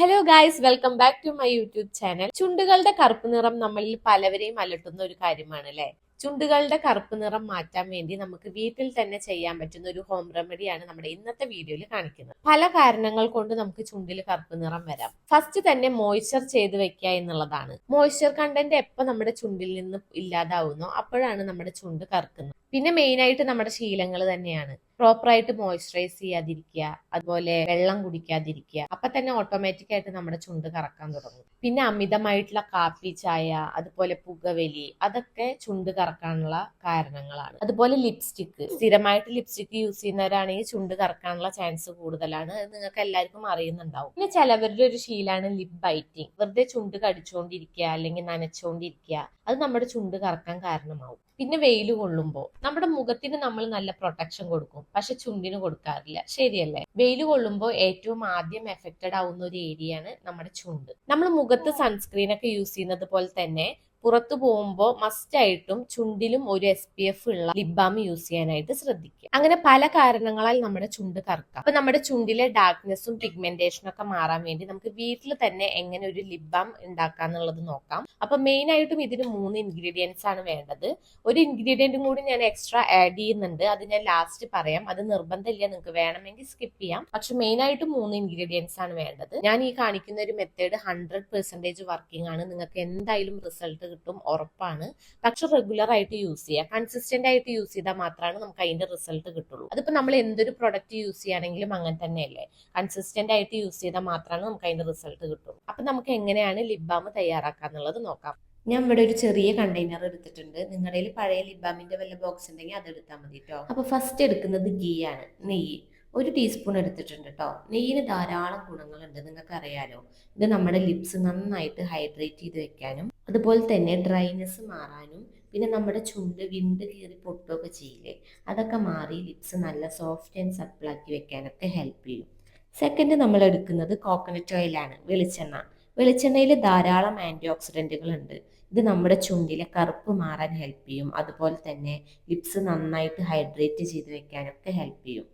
Hello guys welcome back to my YouTube channel ചുണ്ടുകളുടെ കറുപ്പ് നിറം നമ്മളിൽ പലവരെയും അലട്ടുന്ന ഒരു കാര്യമാണ് അല്ലെ ചുണ്ടുകളുടെ കറുപ്പ് നിറം മാറ്റാൻ വേണ്ടി നമുക്ക് വീട്ടിൽ തന്നെ ചെയ്യാൻ പറ്റുന്ന ഒരു ഹോം റെമഡിയാണ് നമ്മുടെ ഇന്നത്തെ വീഡിയോയിൽ കാണിക്കുന്നത്. പല കാരണങ്ങൾ കൊണ്ട് നമുക്ക് ചുണ്ടിൽ കറുപ്പ് നിറം വരാം. ഫസ്റ്റ് തന്നെ മോയ്സ്ചർ ചെയ്ത് വെക്കുക എന്നുള്ളതാണ്. മോയ്സ്ചർ കണ്ടന്റ് എപ്പോൾ നമ്മുടെ ചുണ്ടിൽ നിന്ന് ഇല്ലാതാവുന്നോ അപ്പോഴാണ് നമ്മുടെ ചുണ്ട് കറുക്കുന്നത്. പിന്നെ മെയിൻ ആയിട്ട് നമ്മുടെ ശീലങ്ങൾ തന്നെയാണ്. പ്രോപ്പറായിട്ട് മോയ്സ്ചറൈസ് ചെയ്യാതിരിക്കുക അതുപോലെ വെള്ളം കുടിക്കാതിരിക്കുക അപ്പൊ തന്നെ ഓട്ടോമാറ്റിക് ആയിട്ട് നമ്മുടെ ചുണ്ട് കറക്കാൻ തുടങ്ങും. പിന്നെ അമിതമായിട്ടുള്ള കാപ്പി ചായ അതുപോലെ പുകവലി അതൊക്കെ ചുണ്ട് കറക്കാനുള്ള കാരണങ്ങളാണ്. അതുപോലെ ലിപ്സ്റ്റിക്ക് സ്ഥിരമായിട്ട് ലിപ്സ്റ്റിക്ക് യൂസ് ചെയ്യുന്നവരാണെങ്കിൽ ചുണ്ട് കറക്കാനുള്ള ചാൻസ് കൂടുതലാണ് അത് നിങ്ങൾക്ക് എല്ലാവർക്കും അറിയുന്നുണ്ടാവും. പിന്നെ ചിലവരുടെ ഒരു ശീലാണ് ലിപ് ബൈറ്റിംഗ് വെറുതെ ചുണ്ട് കടിച്ചുകൊണ്ടിരിക്കുക അല്ലെങ്കിൽ നനച്ചുകൊണ്ടിരിക്കുക അത് നമ്മുടെ ചുണ്ട് കറക്കാൻ കാരണമാവും. പിന്നെ വെയിൽ കൊള്ളുമ്പോൾ നമ്മുടെ മുഖത്തിന് നമ്മൾ നല്ല പ്രൊട്ടക്ഷൻ കൊടുക്കും. പക്ഷെ ചുണ്ടിന് കൊടുക്കാറില്ല. ശരിയല്ലേ? വെയിൽ കൊള്ളുമ്പോൾ ഏറ്റവും ആദ്യം എഫക്റ്റഡ് ആവുന്ന ഒരു ഏരിയയാണ് നമ്മുടെ ചുണ്ട്. നമ്മൾ മുഖത്ത് സൺസ്ക്രീൻ ഒക്കെ യൂസ് ചെയ്യുന്നത് പോലെ തന്നെ പുറത്തു പോകുമ്പോൾ മസ്റ്റ് ആയിട്ടും ചുണ്ടിലും ഒരു എസ് പി എഫ് ഉള്ള ലിപ് ബാം യൂസ് ചെയ്യാനായിട്ട് ശ്രദ്ധിക്കുക. അങ്ങനെ പല കാരണങ്ങളാൽ നമ്മുടെ ചുണ്ട് കറക്കാം. അപ്പൊ നമ്മുടെ ചുണ്ടിലെ ഡാർക്ക്നെസ്സും പിഗ്മെന്റേഷനും ഒക്കെ മാറാൻ വേണ്ടി നമുക്ക് വീട്ടിൽ തന്നെ എങ്ങനെ ഒരു ലിപ് ബാം ഉണ്ടാക്കാന്നുള്ളത് നോക്കാം. അപ്പൊ മെയിൻ ആയിട്ടും ഇതിന് മൂന്ന് ഇൻഗ്രീഡിയൻസ് ആണ് വേണ്ടത്. ഒരു ഇൻഗ്രീഡിയന്റും കൂടി ഞാൻ എക്സ്ട്രാ ആഡ് ചെയ്യുന്നുണ്ട്. അത് ഞാൻ ലാസ്റ്റ് പറയാം. അത് നിർബന്ധമില്ല. നിങ്ങൾക്ക് വേണമെങ്കിൽ സ്കിപ്പ് ചെയ്യാം. പക്ഷെ മെയിൻ ആയിട്ട് മൂന്ന് ഇൻഗ്രീഡിയൻസ് ആണ് വേണ്ടത്. ഞാൻ ഈ കാണിക്കുന്ന ഒരു മെത്തേഡ് ഹൺഡ്രഡ് പെർസെന്റേജ് വർക്കിംഗ് ആണ്. നിങ്ങൾക്ക് എന്തായാലും റിസൾട്ട് കിട്ടും ഉറപ്പാണ്. പക്ഷെ റെഗുലർ ആയിട്ട് യൂസ് ചെയ്യുക കൺസിസ്റ്റന്റ് ആയിട്ട് യൂസ് ചെയ്താൽ മാത്രമാണ് നമുക്ക് അതിന്റെ റിസൾട്ട് കിട്ടുള്ളൂ. അതിപ്പോ നമ്മൾ എന്തൊരു പ്രൊഡക്റ്റ് യൂസ് ചെയ്യുകയാണെങ്കിലും അങ്ങനെ തന്നെയല്ലേ? കൺസിസ്റ്റന്റ് ആയിട്ട് യൂസ് ചെയ്താൽ മാത്രമാണ് നമുക്ക് അതിന്റെ റിസൾട്ട് കിട്ടുള്ളൂ. അപ്പൊ നമുക്ക് എങ്ങനെയാണ് ലിപ് ബാം തയ്യാറാക്കാന്നുള്ളത് നോക്കാം. ഞാൻ ഇവിടെ ഒരു ചെറിയ കണ്ടെയ്നർ എടുത്തിട്ടുണ്ട്. നിങ്ങളുടെ പഴയ ലിബാമിന്റെ വല്ല ബോക്സ് ഉണ്ടെങ്കിൽ അത് എടുത്താൽ മതി കേട്ടോ അപ്പൊ ഫസ്റ്റ് എടുക്കുന്നത് ഗീ ആണ്. നെയ്യ്. ഒരു ടീസ്പൂൺ എടുത്തിട്ടുണ്ട് കേട്ടോ നെയ്യിന് ധാരാളം ഗുണങ്ങളുണ്ട് നിങ്ങൾക്ക് അറിയാലോ ഇത് നമ്മുടെ ലിപ്സ് നന്നായിട്ട് ഹൈഡ്രേറ്റ് ചെയ്ത് വെക്കാനും അതുപോലെ തന്നെ ഡ്രൈനെസ് മാറാനും പിന്നെ നമ്മുടെ ചുണ്ട് വിണ്ട് കീറി പൊട്ടുകയൊക്കെ ചെയ്യില്ലേ അതൊക്കെ മാറി ലിപ്സ് നല്ല സോഫ്റ്റ് ആൻഡ് സപ്പിളാക്കി വെക്കാനൊക്കെ ഹെൽപ്പ് ചെയ്യും. സെക്കൻഡ് നമ്മൾ എടുക്കുന്നത് കോക്കനട്ട് ഓയിലാണ് വെളിച്ചെണ്ണ. വെളിച്ചെണ്ണയിൽ ധാരാളം ആന്റി ഓക്സിഡന്റുകൾ ഉണ്ട്. ഇത് നമ്മുടെ ചുണ്ടിലെ കറുപ്പ് മാറാൻ ഹെൽപ്പ് ചെയ്യും. അതുപോലെ തന്നെ ലിപ്സ് നന്നായിട്ട് ഹൈഡ്രേറ്റ് ചെയ്ത് വെക്കാനൊക്കെ ഹെൽപ്പ് ചെയ്യും.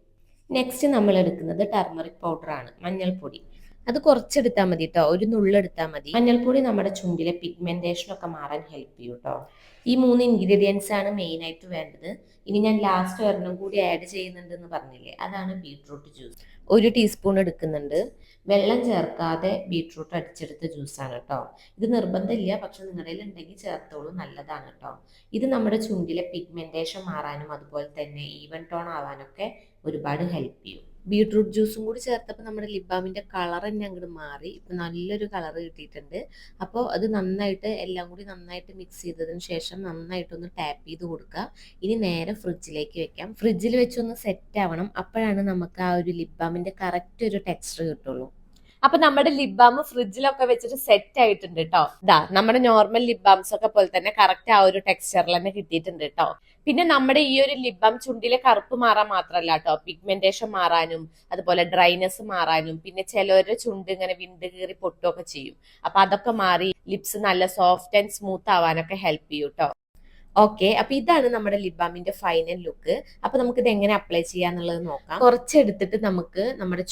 നെക്സ്റ്റ് നമ്മൾ എടുക്കുന്നത് ടർമറിക് പൗഡർ ആണ് മഞ്ഞൾപ്പൊടി. അത് കുറച്ചെടുത്താൽ മതി കേട്ടോ ഒരു നുള്ളെടുത്താൽ മതി. മഞ്ഞൾപ്പൊടി നമ്മുടെ ചുണ്ടിലെ പിഗ്മെന്റേഷൻ ഒക്കെ മാറാൻ ഹെൽപ്പ് ചെയ്യും കേട്ടോ ഈ മൂന്ന് ഇൻഗ്രീഡിയൻസ് ആണ് മെയിൻ ആയിട്ട് വേണ്ടത്. ഇനി ഞാൻ ലാസ്റ്റ് ഒരെണ്ണം കൂടി ആഡ് ചെയ്യുന്നുണ്ടെന്ന് പറഞ്ഞില്ലേ അതാണ് ബീട്രൂട്ട് ജ്യൂസ് ഒരു ടീസ്പൂൺ എടുക്കുന്നുണ്ട്. വെള്ളം ചേർക്കാതെ ബീട്രൂട്ട് അടിച്ചെടുത്ത ജ്യൂസാണ് കേട്ടോ ഇത് നിർബന്ധമില്ല പക്ഷെ നിങ്ങളുടെ ഉണ്ടെങ്കിൽ ചേർത്തോളൂ നല്ലതാണ് കേട്ടോ ഇത് നമ്മുടെ ചുണ്ടിലെ പിഗ്മെന്റേഷൻ മാറാനും അതുപോലെ തന്നെ ഈവൻ ടോൺ ആവാനൊക്കെ ഒരുപാട് ഹെൽപ്പ് ചെയ്യും. ബീട്രൂട്ട് ജ്യൂസും കൂടി ചേർത്തപ്പോൾ നമ്മുടെ ലിബാമിന്റെ കളർ തന്നെ അങ്ങോട്ട് മാറി. ഇപ്പം നല്ലൊരു കളർ കിട്ടിയിട്ടുണ്ട്. അപ്പോൾ അത് നന്നായിട്ട് എല്ലാം കൂടി നന്നായിട്ട് മിക്സ് ചെയ്തതിന് ശേഷം നന്നായിട്ടൊന്ന് ടാപ്പ് ചെയ്ത് കൊടുക്കുക ഇനി നേരെ ഫ്രിഡ്ജിലേക്ക് വെക്കാം. ഫ്രിഡ്ജിൽ വെച്ചൊന്ന് സെറ്റ് ആവണം. അപ്പോഴാണ് നമുക്ക് ആ ഒരു ലിബാമിന്റെ കറക്റ്റ് ഒരു ടെക്സ്ചർ കിട്ടുള്ളൂ. അപ്പൊ നമ്മുടെ ലിപ് ബാം ഫ്രിഡ്ജിലൊക്കെ വെച്ചിട്ട് സെറ്റ് ആയിട്ടുണ്ട് കേട്ടോ ഇതാ നമ്മുടെ നോർമൽ ലിപ് ബാംസ് ഒക്കെ പോലെ തന്നെ കറക്റ്റ് ആ ഒരു ടെക്സ്ചറിൽ തന്നെ കിട്ടിയിട്ടുണ്ട് കേട്ടോ പിന്നെ നമ്മുടെ ഈ ഒരു ലിപ് ബാം ചുണ്ടിലെ കറുപ്പ് മാറാൻ മാത്രമല്ല കേട്ടോ പിഗ്മെന്റേഷൻ മാറാനും അതുപോലെ ഡ്രൈനെസ് മാറാനും പിന്നെ ചിലവരുടെ ചുണ്ട് ഇങ്ങനെ വിണ്ട് കീറി പൊട്ടുകയൊക്കെ ചെയ്യും. അപ്പൊ അതൊക്കെ മാറി ലിപ്സ് നല്ല സോഫ്റ്റ് ആൻഡ് സ്മൂത്ത് ആവാനൊക്കെ ഹെൽപ്പ് ചെയ്യും കേട്ടോ ഓക്കെ അപ്പൊ ഇതാണ് നമ്മുടെ ലിപ് ബാമിന്റെ ഫൈനൽ ലുക്ക് അപ്പൊ നമുക്ക് ഇത് എങ്ങനെ അപ്ലൈ ചെയ്യാന്നുള്ളത് നോക്കാം. കുറച്ചെടുത്തിട്ട് നമുക്ക് നമ്മുടെ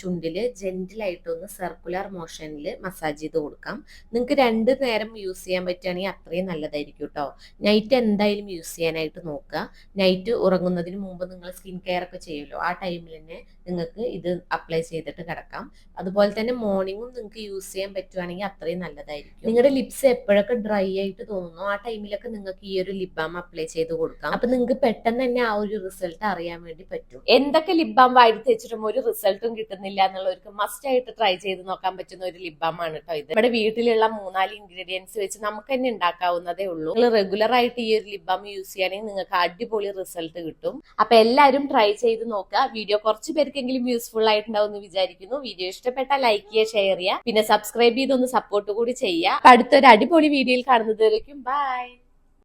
ജെന്റിൽ ആയിട്ടൊന്ന് സർക്കുലർ മോഷനിൽ മസാജ് ചെയ്ത് കൊടുക്കാം. നിങ്ങൾക്ക് രണ്ട് നേരം യൂസ് ചെയ്യാൻ പറ്റുകയാണെങ്കിൽ അത്രയും നല്ലതായിരിക്കും കേട്ടോ നൈറ്റ് എന്തായാലും യൂസ് ചെയ്യാനായിട്ട് നോക്കുക. നൈറ്റ് ഉറങ്ങുന്നതിന് മുമ്പ് നിങ്ങൾ സ്കിൻ കെയർ ഒക്കെ ചെയ്യുമല്ലോ. ആ ടൈമിൽ തന്നെ നിങ്ങൾക്ക് ഇത് അപ്ലൈ ചെയ്തിട്ട് കിടക്കാം. അതുപോലെ തന്നെ മോർണിംഗും നിങ്ങൾക്ക് യൂസ് ചെയ്യാൻ പറ്റുവാണെങ്കിൽ അത്രയും നല്ലതായിരിക്കും. നിങ്ങളുടെ ലിപ്സ് എപ്പോഴൊക്കെ ഡ്രൈ ആയിട്ട് തോന്നുന്നു? ആ ടൈമിലൊക്കെ നിങ്ങൾക്ക് ഈ ഒരു ലിപ് ബാം അപ്ലൈ ചെയ്ത് കൊടുക്കാം. അപ്പൊ നിങ്ങൾക്ക് പെട്ടെന്ന് തന്നെ ആ ഒരു റിസൾട്ട് അറിയാൻ വേണ്ടി പറ്റും. എന്തൊക്കെ ലിപ് ബാം വാരി തേച്ചിട്ടും ഒരു റിസൾട്ടും കിട്ടുന്നില്ല എന്നുള്ളവർക്ക് മസ്റ്റ് ആയിട്ട് ട്രൈ ചെയ്ത് നോക്കാൻ പറ്റുന്ന ഒരു ലിപ് ബാം ആണ് കേട്ടോ ഇത്. നമ്മുടെ വീട്ടിലുള്ള മൂന്നാൽ ഇൻഗ്രീഡിയൻസ് വെച്ച് നമുക്ക് തന്നെ ഉണ്ടാക്കാവുന്നതേ ഉള്ളൂ. നിങ്ങൾ റെഗുലർ ആയിട്ട് ഈ ഒരു ലിപ് ബാം യൂസ് ചെയ്യുകയാണെങ്കിൽ നിങ്ങൾക്ക് അടിപൊളി റിസൾട്ട് കിട്ടും. അപ്പൊ എല്ലാവരും ട്രൈ ചെയ്ത് നോക്കുക. വീഡിയോ കുറച്ച് പേർക്കെങ്കിലും യൂസ്ഫുൾ ആയിട്ടുണ്ടാവും എന്ന് വിചാരിക്കുന്നു. വീഡിയോ ഇഷ്ടപ്പെട്ട ലൈക്ക് ചെയ്യുക ഷെയർ ചെയ്യുക. പിന്നെ സബ്സ്ക്രൈബ് ചെയ്തൊന്ന് സപ്പോർട്ട് കൂടി ചെയ്യുക. അടുത്തൊരു അടിപൊളി വീഡിയോയിൽ കാണുന്നതായിരിക്കും ബൈ